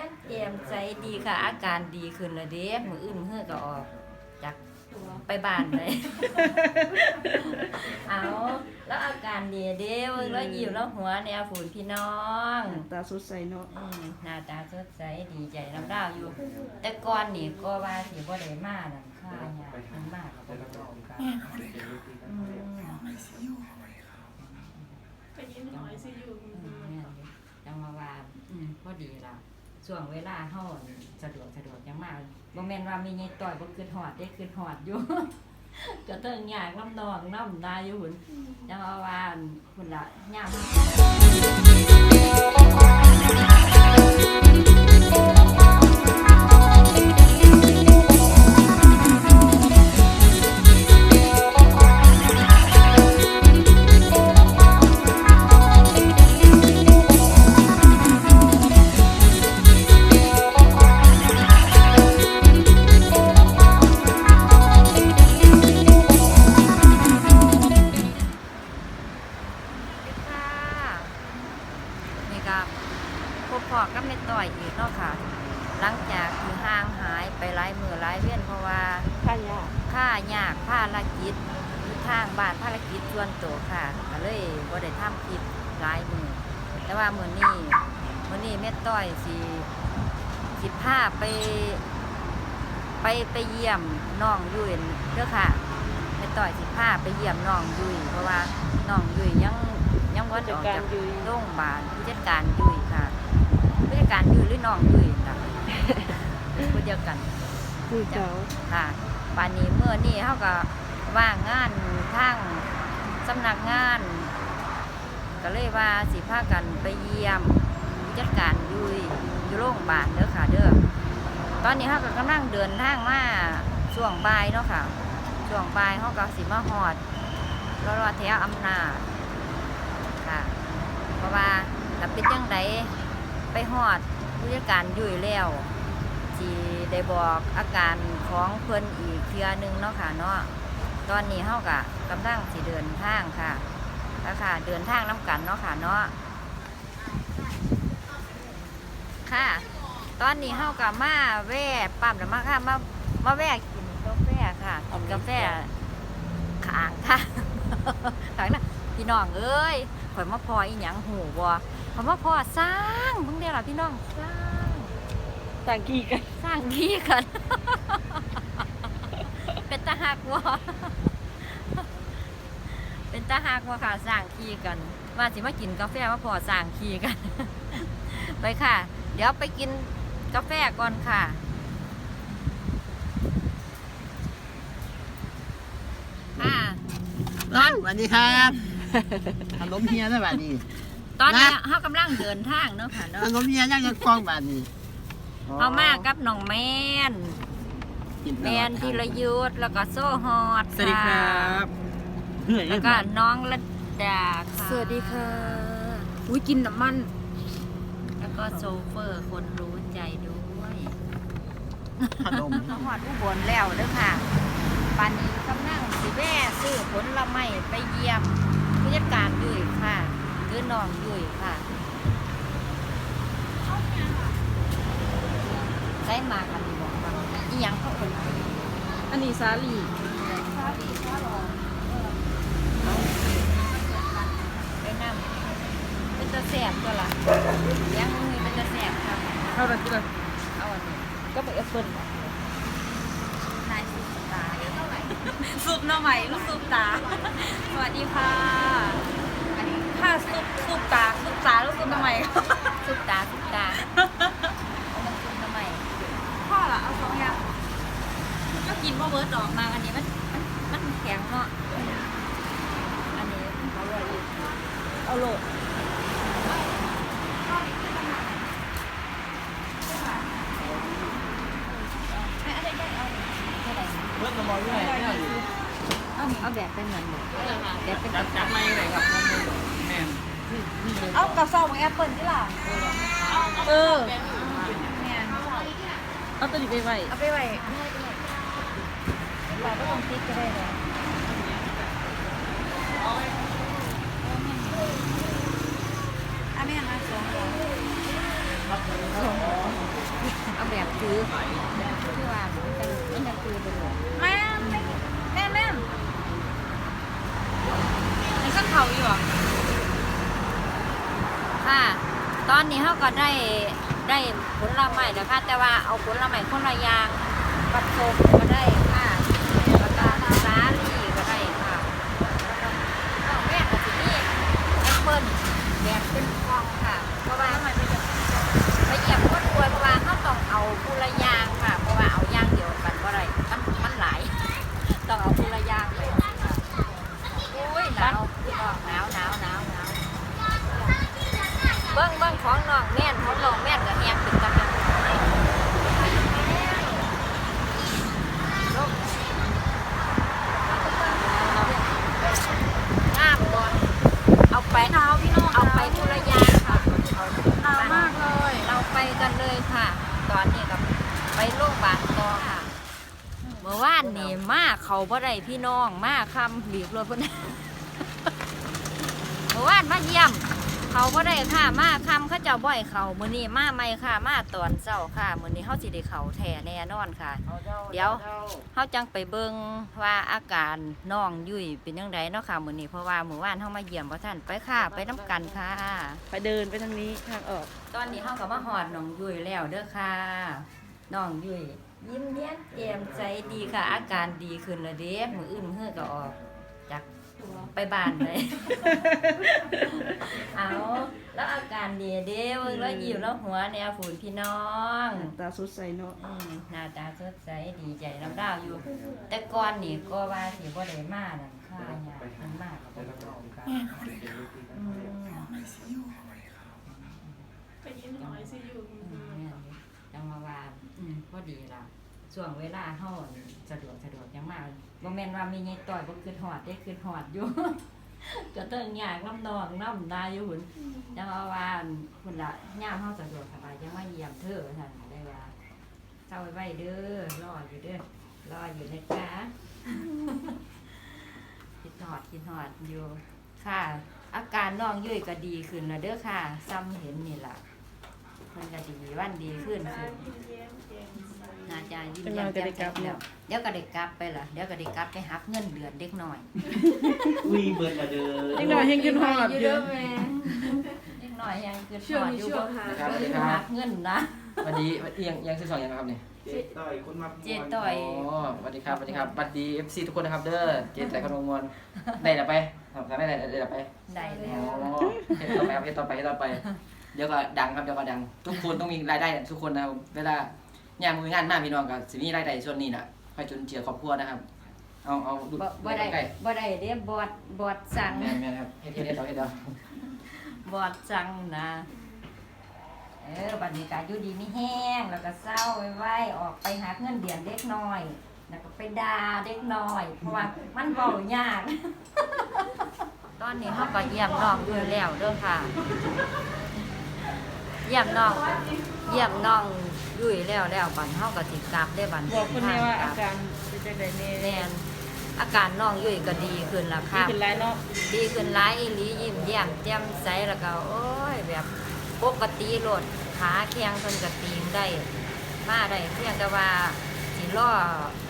ยนแจ่มใสดีค่ะ อาการดีขึ้นแล้วเด้มืออื่นมือเฮือก็ออกจากไปบ้านเลย เอาแล้วอาการดีเด้เบิ่งแล้วยิ้มแล้วหัวแนวฝุ่นพี่น้อง ตาสดใสเนาะอืมหน้าตาสดใสดีใจน้ำดาวอยู่ แต่ก่อนนี่ก็ว่าสิบ่ได้มานั่นค่าหยังเพิ่นมาก็บ่ได้บอกกันอืมไปยินหอยซีอยู่อืมแม่นอยู่จังมาว่าอืมพอดีล่ะ ช่วงเวลาเฮาสะดวกสะดวกยังมาบ่แม่นว่ามีไงต่อยบ่คืนฮอดได้คืนฮอดอยู่ ก็เทิงยากน้ำนองน้ำนาอยู่หุ่นจังว่าว่าหุ่นละยาม ต่อยอีกเนาะค่ะ หลังจากที่ห่างหายไปหลายมือหลายเว้นเพราะว่าข้ายากค่ายากภารกิจอยู่ทางบ้านภารกิจส่วนตัวค่ะก็เลยบ่ได้ทำคลิปหลายมือแต่ว่ามือนี้มือนี้แม่ต้อยสิสิพาไป ไปไปเยี่ยมน้องยุ้ยเด้อค่ะแม่ต้อยสิพาไปเยี่ยมน้องยุ้ยเพราะว่าน้องยุ้ยยังยังบ่ได้ออกจากโรงพยาบาลผู้จัดการยุ้ยค่ะ การยุ้ยหรือน้องยุ้ยจ้ะผู้เดียวกันคือเจ้าค่ะปานนี้เมื่อนี้เขาก็ว่างงานทางสำนักงาน ก็เลยว่าสิพากันไปเยี่ยมผู้จัดการอยุยอยู่โรงพยาบาลเด้อค่ะเด้อตอนนี้เขาก็กำลังเดินทางมาช่วงบ่ายเนาะค่ะช่วงบ่ายเขาก็สิมาหอดรอรอแถวอำนาจค่ะ เพราะว่าถ้าเป็นยังไง ไปหอดผู้จัดการยุยแล้วที่ได้บอกอาการของเพิ่อนอีกเทื่อหนึงเนาะค่ะเนาะตอนนี้เฮากะกำลังสิเดินทางค่ะแล้วค่ะ เดินทางน้ำกันเนาะค่ะเนาะค่ะ ตอนนี้เฮากะมาแว่ปั๊มแล้วมาค่ะมามาแว่กินกาแฟค่ะกินกาแฟขางค่ะขางนะพี่น้องเอ้ยข่อยมาพออีหยังหูบ่ ข่อยมาพอสร้างเพิ่งเดียวล่ะพี่น้องสร้างต่างกี่กันสร้างที่กัน เป็นตาหักวะเป็นตาหักวะค่ะสร้างที่กัน ว่าสิมากินกาแฟมาพอสร้างที่กัน ไปค่ะ เดี๋ยวไปกินกาแฟก่อนค่ะค่ะนั่นสวัสดีครับขนมเฮียนะบัดนี้ ตอนนี้นะ เขากำลังเดินทางเนาะค่ะขเนาะนมเฮียยังจะกล้องบัดนี้เอามากับน้องแมนกิตแมลอดนธีรยุทธแล้วก็โซ่ฮอดสวัสดีครัะบเหนื่อยแล้วก็น้องระดาค่ะสวัสดีค่ะ อุ้ยกินน้ำมัน แล้วก็โซเฟอร์คนรู้ใจด้วยขนมมาหอดอุบลแล้วเด้อค่ะปานนี้กำลังสิแว่ซื้อผลละไม้ไปเยี่ยมผู้จัดการยุ้ยค่ะ คือน้องยุ้ยค่ะใช้มากันดีบอกว่าอีหยังเขาเป็นอันนี้สาลีไปนั่งเป็นตะแสบก็ล่ะยังมีเป็นตะแสบค่ะเท่านั้นก็เอาอันนี้ก็ไปแอปเปิ้ลนายสุตาเยอะเท่าไหร่ซุปหน้ำใหม่ลูกซุปตา สวัสดีค่ะอันนี้ ถ้าซุปซุปตาซุปตาแล้วซุปทำไม ซุปตาซุปตาเอามันซุปหน้ำใหม่พ่อละเอาสองอย่างก็กินว่าเบิร์ดดอกมาอันนี้มันมันมันแข็งเนาะอันนี้เขาเลยอีกเอาโหลดให้อะไรได้เอาเท่ไหร่เมื่อตะมอยด้วยเนี่ยเอาเอาแบบเป็นเหมือนหมูแบบเป็น จับจับไม่เลยครับ เอากับซองของแอปเปิลที่ล่ะเออเนี่ยเอาตัวนี้ไปไว้เอาไปไว้เราก็ลงติ๊กก็ได้เลยอันนี้นะสองเเอาแบบถือแบบที่ว่ามันจะมันจะคือไปเลยแม่แม่แม่แม่ไอ้ข้างเขาอยู่อะ ค่ะ ตอนนี้เขาก็ได้ได้ผลละไม้แล้วค่ะ แต่ว่าเอาผลละไม้คนละอย่างผสมก็ได้ค่ะแล้วก็สาลี่ก็ได้ค่ะแล้วก็แม่ก็จะมีแอปเปิ้ลแบบเป็นฟองค่ะ เพราะว่ามันไปเหยียบคนรวยเพราะว่าเขาต้องเอาผู้ละอย่างค่ะ เพราะว่าเอาอย่างเดียวกันก็ได้มันมันหลาย ต้องเอาผู้ละอย่างเลยค่ะโอ้ยหนาวพี่น้องหนาวหนาวหนาวหนาว เบิ้งเบิ้งของน้องแม่นของน้องแม่นกับแฮงเป็นตาหักลูกงามก่อนเอาไปหนาวพี่น้องเอาไปทุระยาค่ะหนาวมากเลย เราไปกันเลยค่ะ ตอนนี้กับไปโรงพยาบาลต่อค่ะเมื่อวานนี่มาเขาบ่ได้พี่น้องมาคำหลีกรถพุ่นเมื่อวานมาเยี่ยม เขาบ่ได้ค่ะมาคำเขาเจ้าบ่อยเขามื้อนี้มาใหม่ค่ะ มาตอนเช้าค่ะมื้อนี้เฮาสิได้เขาแท้แน่นอนค่ะ เดี๋ยวเฮาจังไปเบิ่งว่าอาการน้องยุ่ยเป็นจังไดเนาะค่ะมื้อนี้เพราะว่ามื้อวานเฮามาเยี่ยมบ่ทันไปค่ะไปนํกันค่ะ ไปเดินไปทางนี้ทางออก ตอนนี้เฮาก็มาฮอดน้องยุ่ยแล้วเด้อค่ะน้องยุ่ยยิ้มแย้มแจ่มใสดีค่ะ อาการดีขึ้นแล้วเด้มื้ออื่นมื้อก็ออกจาก ไปบ้านเลยเอาแล้วอาการดีเด้เบิ่งแล้วยิ้มแล้วหัวแนวฝุ่นพี่น้องตาสดใสเนาะอืมหน้าตาสดใสดีใจน้ำดาวอยู่ แต่ก่อนนี่ก็ว่าสิบ่ได้มานั่นค่ะเนี่ยมันมากกับบ่ได้ค่ะอืมไปยินหอยซีอยู่อืมแม่นอยู่จังมาว่าอืมพอดีล่ะช่วงเวลาเฮา สะดวกสะดวกจังมาบ่แม่นว่ามีไงต่อยบ่คือฮอดได้คือฮอดอยู่ ก็เติ้งยากน้ำนองน้ำนาอยู่หุ่นจังว่าว่าพุ่นละยามเฮาสะดวกสบายจังมาเยี่ยมเธอท่านได้ว่าเจ้าไว้ไว้เด้อรออยู่เด้อรออยู่นะจ๊ะคิดหอดคิดหอดอยู่ค่ะ อาการน้องยุ่ยก็ดีขึ้นแล้วเด้อค่ะ ซ้ำเห็นนี่ล่ะมันก็ดีวันดีขึ้นขึ้นน่าจะยิ้มแย้มแจ่มใสแล้วเดี๋ยวก็ได้กลับไปล่ะเดี๋ยวก็ได้กลับไปหักเงินเดือนเด็กหน่อยอุ้ยเบิร์ดละเด้อนิดหน่อยเฮงขึ้นหอดอยู่เยเด้ออะแม่เด็กหน่อยยังคือช่วงหอดนี้อยู่ช่วบ่งหาครับสวัสดีคหัรับกเงินนะวันนี้วันนี้ยังยังซื้อสองยังนะครับเนี่ยเจ๊ต้อยคนมาเจ๊ต้อยอ๋อสวัสดีครับสวัสดีครับสวัสดีเอฟซีทุกคนนะครับเด้อเจ๊แต่คนมวลได้แล้วไปทำได้ได้ได้แล้วไปได้อ๋แล้วอเฮ็ดต่อไปครับเฮ็ดต่อไปเฮ็ดต่อไปเดี๋ยวก็ดังครับเดี๋ยวก็ดัง ทุกคนต้องมีรายได้ทุกคนนะครับเวลา ย่างมืองานมากพี่น้องก็สิมีรายได้ส่วนนี้น่ะค่อยจุนเจือครอบครัวนะครับ เอาเอาดูบ่บ่ได้ใกล้บ่ได้เด้บอดบอดสั่งแม่นแม่นครับเฮ็ดเฮ็ดเฮ็ดเอาเฮ็ดเอาบอดจังนะเออบัดนี้ก็อยู่ดีไม่แห้งแล้วก็เศร้าไว้ไว้ออกไปหาเงินเดือนเด็กน้อย แล้วก็ไปด่าเด็กน้อย เพราะว่ามันเบายาก ตอนนี้เขาก็เยี่ยมน้องด้วยแล้วเด้อค่ะ เยี่ยมน้อง เยี่ยมน้อง ด้วยแล้วแล้วบัดเขาก็สิกลับได้บัดบอกคนนี้ว่าทอางกลับการเป็นจังไดแน่แน่นอาการน้องยุ่ยก็ดีขึ้นแล้วดีค่ะขึ้นหลายเนาะดีขึ้นหลายอีหลียิ้มแย้มแจ่มใสแล้วก็โอ้ยแบบปกติโลดขาแข็งเพิ่นก็ตีงได้ มาได้เพียงแต่ว่าสิรอไ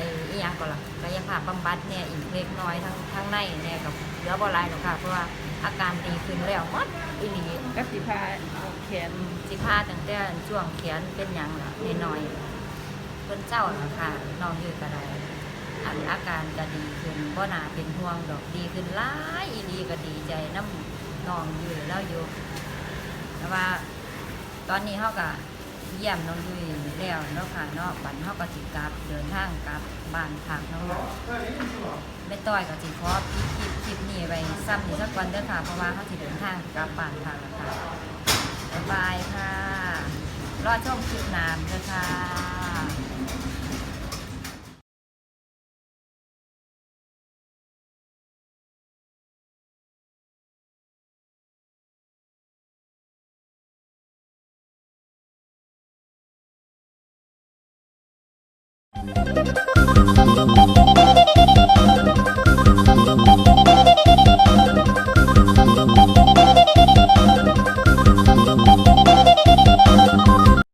อ้อีหยังก็ล่ะกายภาพบำบัดเนี่ยอีกเล็กน้อยทั้งทั้งในเนี่ยกับเหลือบ่หลายหรอกค่ะ เพราะว่าอาการดีขึ้นแล้วหมดอีหลีกับสิพาเอาแขนสิพาตั้งแต่ช่วงแขนเป็นหยังล่ะน้อยเพิ่นเจ้าล่ะค่ะนองอยู่ก็ได้อันอาการก็ดีขึ้นบ่น่าเป็นห่วงดอกดีขึ้นหลายอีดีก็ดีใจน้ำนองอยู่แล้วอยู่แต่ว่า ตอนนี้เฮาก็ เยี่ยมน้องยุ้ยแล้วเนาะค่ะเนาะบันเฮาก็สิกลับเดินทางกลับบ้านพักเนาะแม่ต้อยก็สิขอปิดคลิปคลิปนี้ไว้ซ้ำอีกสักวันเด้อค่ะเพราะว่าเฮาสิเดินทางกลับบ้านพักแล้วค่ะบ๊ายบายค่ะรอชมคลิปหน้าเด้อค่ะ